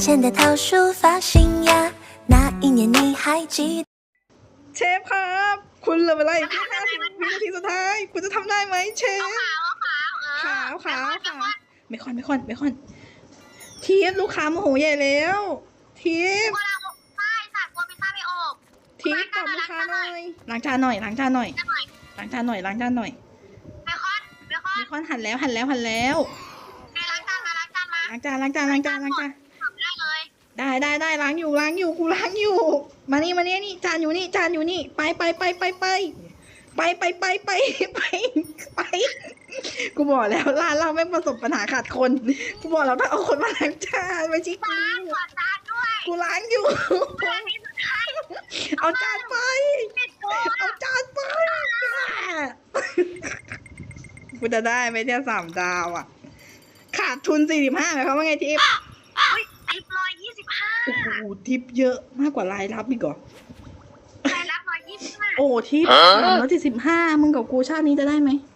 前的桃树发新芽，那一年你还记得？ เชฟครับ คุณเหลือเวลาอีกแค่ห้าสิบวินาทีสุดท้าย คุณจะทำได้ไหมเชฟ ขาวขาวขาวเบคอนเบคอนเบคอนทีฟลูกค้าโมโหใหญ่แล้วทีฟ กลัวเราไม่สัตว์กลัวพิซซ่าไม่ออก ทีฟตอบลูกค้าหน่อยล้างจานหน่อยล้างจานหน่อย จะหน่อย ล้างจานหน่อยล้างจานหน่อย เบคอนเบคอน เบคอนหั่นแล้วหั่นแล้วหั่นแล้ว ไปล้างจานมาล้างจานมา ล้างจานล้างจานล้างจานล้างจาน ทำได้เลย ได้ได้ได้ล้างอยู่ล้างอยู่กูล้างอยู่ มานี่มานี่นี่จานอยู่นี่จานอยู่นี่ ไปไปไปไปไปไปไปไปไปไปไปกูบอกแล้วร้านเราไม่ประสบปัญหาขาดคนกูบอกแล้วถ้าเอาคนมาล้างจานไม่ใช่กูล้างก่อนจานด้วยกูล้างอยู่เวลาที่สุดท้ายเอาจานไปปิดตัวเอาจานไปกูจะได้ไหมเนี่ยสามดาวอะ ขาดทุนสี่สิบห้าหมายความว่าไงทิปอุ้ยทิปร้อยยี่สิบ ห้าโอ้โหทิปเยอะมากกว่ารายรับอีกเหรอรายรับร้อยยี่สิบห้าโอ้ทิปสามร้อยสี่สิบห้ามึงกับกูชาตินี้จะได้ไหมไ